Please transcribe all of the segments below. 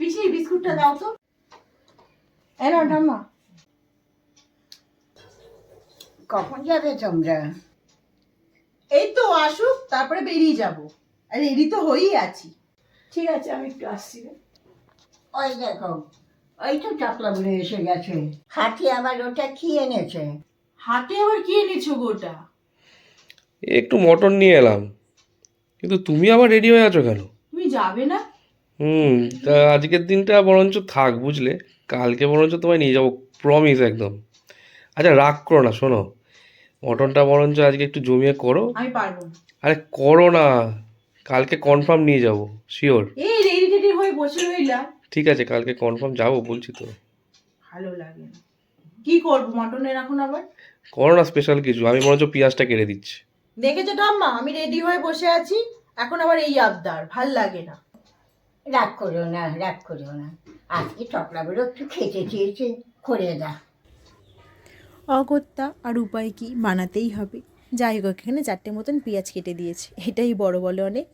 পিসি বিস্কুটটা দাও তো। এনো ঠাম্মা। কখন যাবে তোমরা? এই তো আসুক তারপরে বেরিয়ে যাব। আর রেডি তো হয়েই আছি। ঠিক আছে আমি একটু আসছি রে। ওই দেখো ওই তো চাপলাগুলো এসে গেছে। হাতি আবার ওটা কি এনেছে? হাতে আবার কি এনেছো গোটা একটু মটন নিয়ে এলাম। কিন্তু তুমি আবার রেডি হয়ে আছো কেন? তুমি যাবে না? হুম তা আজকের দিনটা বরঞ্চ থাক বুঝলে? কালকে বরঞ্চ তোমায় নিয়ে যাব প্রমিস একদম। আচ্ছা রাগ করো না শোনো। মটনটা বরঞ্চ আজকে একটু জমিয়ে করো। আমি পারব আরে করো না। কালকে কনফার্ম নিয়ে যাব শিওর এই রেডি টেডি হয়ে বসে রইলাম ঠিক আছে কালকে কনফার্ম যাব বলছি তো। ভালো লাগে কি করব মটনের এখন আবার? করো না স্পেশাল কিছু আমি বরঞ্চ পেঁয়াজটা কেটে দিচ্ছি। দেখেছ ঠাম্মা? আমি রেডি হয়ে বসে আছি এখন আবার এই আবদার ভালো লাগে না। রাগ করো না, রাগ করো না। আজকে চকলাগুলো একটু খেতে চেয়েছে, করে দা অগত্যা আর উপায় কি বানাতেই হবে। যাই হোক এখানে চারটে মতন পেঁয়াজ কেটে দিয়েছি। এটাই বড় বলে অনেক।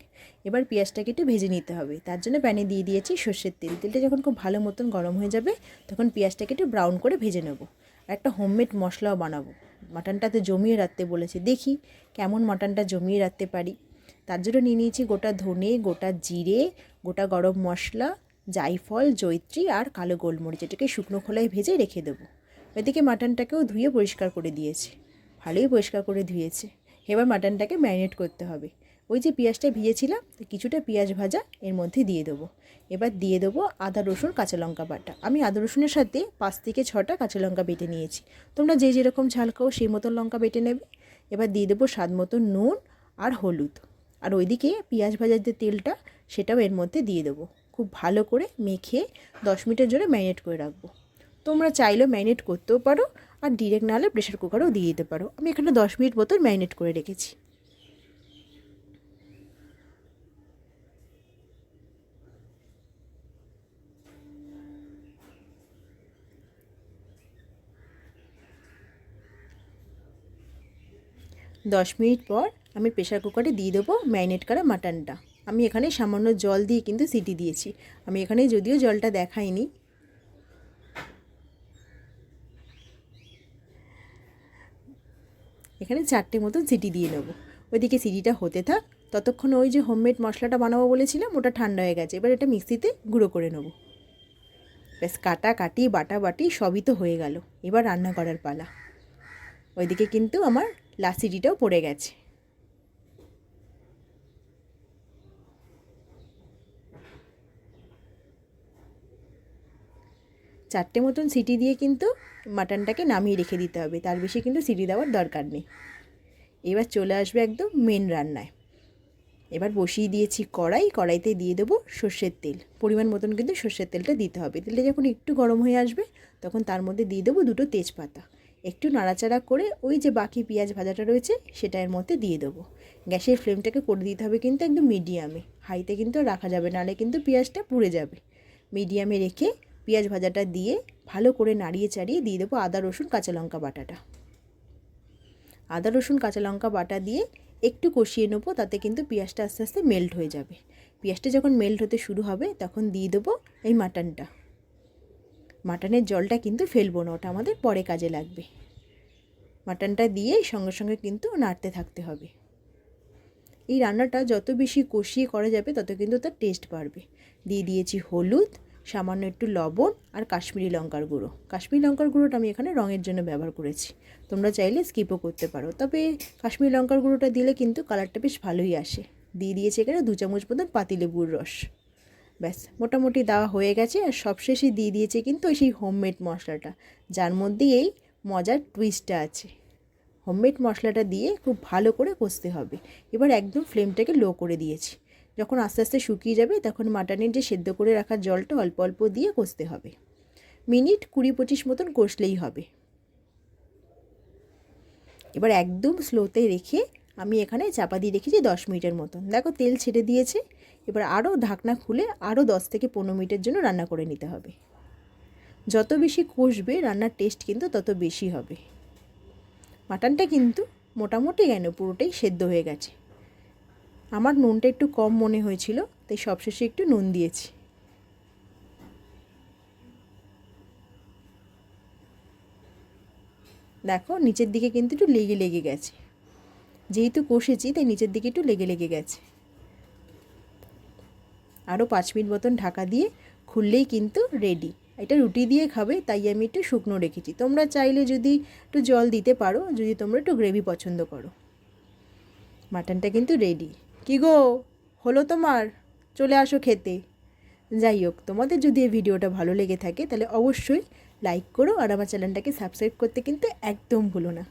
এবার পেঁয়াজটাকে একটু ভেজে নিতে হবে। তার জন্য প্যানে দিয়ে দিয়েছি সর্ষের তেল। তেলটা যখন খুব ভালো মতন গরম হয়ে যাবে, তখন পেঁয়াজটাকে একটু ব্রাউন করে ভেজে নেব। আর একটা হোমমেড মশলাও বানাবো। মাটনটাতে জমিয়ে রাখতে বলেছে। দেখি কেমন মাটনটা জমিয়ে রাখতে পারি। তার জন্য নিয়ে নিয়েছি গোটা ধনে, গোটা জিরে, গোটা গরম মশলা, জায়ফল জৈত্রী আর কালো গোলমরিচ। এটাকে শুকনো খোলায় ভেজে রেখে দেবো। এদিকে মাটনটাকেও ধুয়ে পরিষ্কার করে দিয়েছে। ভালোই পরিষ্কার করে ধুয়েছে। এবার মাটনটাকে ম্যারিনেট করতে হবে। ওই যে পেঁয়াজটা ভিজেছিলাম, তো কিছুটা পেঁয়াজ ভাজা এর মধ্যে দিয়ে দেবো। এবার দিয়ে দেবো আদা, রসুন, কাঁচা লঙ্কা বাটা। আমি আদা, রসুনের সাথে পাঁচ থেকে ছটা কাঁচা লঙ্কা বেটে নিয়েছি। তোমরা যে যেরকম ঝাল খাও সেই মতন লঙ্কা বেটে নেবে। এবার দিয়ে দেবো স্বাদ মতো নুন আর হলুদ। আর ওইদিকে পেঁয়াজ ভাজার যে তেলটা, সেটাও এর মধ্যে দিয়ে দেবো। খুব ভালো করে মেখে দশ মিনিটের জন্য ম্যারিনেট করে রাখব। তোমরা চাইলেও ম্যারিনেট করতেও পারো আর ডিরেক্ট নাহলে প্রেশার কুকারেও দিয়ে দিতে পারো। আমি এখানে দশ মিনিট মতন ম্যারিনেট করে রেখেছি। দশ মিনিট পর আমি প্রেশার কুকারে দিয়ে দেবো ম্যারিনেট করা মাটনটা আমি এখানে সামান্য জল দিয়ে কিন্তু সিটি দিয়েছি। আমি এখানে যদিও জলটা দেখাইনি। এখানে চারটে মতন সিটি দিয়ে নেব। ওইদিকে সিটিটা হতে থাক। ততক্ষণ ওই যে হোমমেড মশলাটা বানাবো বলেছিলাম, ওটা ঠান্ডা হয়ে গেছে। এবার এটা মিক্সিতে গুঁড়ো করে নেব। ব্যাস কাটা কাটি বাটা বাটি সবই তো হয়ে গেল। এবার রান্না করার পালা। ওইদিকে কিন্তু আমার লাস্ট সিটিটাও পড়ে গেছে। চারটে মতন সিটি দিয়ে কিন্তু মাটনটাকে নামিয়ে রেখে দিতে হবে। তার বেশি কিন্তু সিটি দেওয়ার দরকার নেই। এবার চলে আসবে একদম মেন রান্নায়। এবার বসিয়ে দিয়েছি কড়াই, কড়াইতে দিয়ে দেবো সর্ষের তেল। পরিমাণ মতন কিন্তু সর্ষের তেলটা দিতে হবে। তেলটা যখন একটু গরম হয়ে আসবে, তখন তার মধ্যে দিয়ে দেবো দুটো তেজপাতা। একটু নাড়াচাড়া করে ওই যে বাকি পেঁয়াজ ভাজাটা রয়েছে, সেটা এর মধ্যে দিয়ে দেবো। গ্যাসের ফ্লেমটাকে করে দিতে হবে কিন্তু একদম মিডিয়ামে হাইতে কিন্তু রাখা যাবে নাহলে কিন্তু পেঁয়াজটা পুড়ে যাবে। মিডিয়ামে রেখে পেঁয়াজ ভাজাটা দিয়ে ভালো করে নাড়িয়ে চাড়িয়ে দিয়ে দেবো আদা, রসুন, কাঁচা লঙ্কা বাটাটা। আদা, রসুন, কাঁচা লঙ্কা বাটা দিয়ে একটু কষিয়ে নেব, তাতে কিন্তু পেঁয়াজটা আস্তে আস্তে মেল্ট হয়ে যাবে। পেঁয়াজটা যখন মেল্ট হতে শুরু হবে, তখন দিয়ে দেবো এই মাটনটা। মাটনের জলটা কিন্তু ফেলব না, ওটা আমাদের পরে কাজে লাগবে। মাটনটা দিয়ে সঙ্গে সঙ্গে কিন্তু নাড়তে থাকতে হবে। এই রান্নাটা যত বেশি কষিয়ে করা যাবে, তত কিন্তু তার টেস্ট বাড়বে। দিয়ে দিয়েছি হলুদ সামান্য একটু লবণ আর কাশ্মীরি লঙ্কার গুঁড়ো। কাশ্মীরি লঙ্কার গুঁড়োটা আমি এখানে রঙের জন্য ব্যবহার করেছি। তোমরা চাইলে স্কিপও করতে পারো। তবে কাশ্মীরি লঙ্কার গুঁড়োটা দিলে কিন্তু কালারটা বেশ ভালোই আসে। দিয়ে দিয়েছি এখানে দু চামচ মতন পাতিলেবুর রস। ব্যাস, মোটামুটি দেওয়া হয়ে গেছে আর সবশেষে দিয়ে দিয়েছে কিন্তু ওই সেই হোমমেড মশলাটা। যার মধ্যেই এই মজার টুইস্টটা আছে। হোমমেড মশলাটা দিয়ে খুব ভালো করে কষতে হবে। এবার একদম ফ্লেমটাকে লো করে দিয়েছি। যখন আস্তে আস্তে শুকিয়ে যাবে, তখন মাটনের যে সেদ্ধ করে রাখা জলটা অল্প অল্প দিয়ে কষতে হবে। মিনিট কুড়ি পঁচিশ মতন কষলেই হবে। এবার একদম স্লোতে রেখে আমি এখানে চাপা দিয়ে রেখেছি দশ মিনিটের মতন। দেখো তেল ছেড়ে দিয়েছে। এবার আরও ঢাকনা খুলে আরও দশ থেকে পনেরো মিনিটের জন্য রান্না করে নিতে হবে। যত বেশি কষবে, রান্নার টেস্ট কিন্তু তত বেশি হবে। মাটনটা কিন্তু মোটামুটি কেন পুরোটাই সেদ্ধ হয়ে গেছে। আমার নুনটা একটু কম মনে হয়েছিল, তাই সবশেষে একটু নুন দিয়েছি। দেখো, নিচের দিকে কিন্তু একটু লেগে লেগে গেছে। যেহেতু কষেছি, তাই নিচের দিকে একটু লেগে লেগে গেছে। আরও পাঁচ মিনিট মতন ঢাকা দিয়ে খুললেই কিন্তু রেডি এটা রুটি দিয়ে খাবে, তাই আমি একটু শুকনো রেখেছি। তোমরা চাইলে যদি একটু জল দিতে পারো, যদি তোমরা একটু গ্রেভি পছন্দ করো। মাটনটা কিন্তু রেডি কি গো? হলো তোমার? চলে আসো খেতে। যাই হোক, তোমাদের যদি এই ভিডিওটা ভালো লেগে থাকে, তাহলে অবশ্যই লাইক করো আর আমার চ্যানেলটাকে সাবস্ক্রাইব করতে কিন্তু একদম ভুলো না।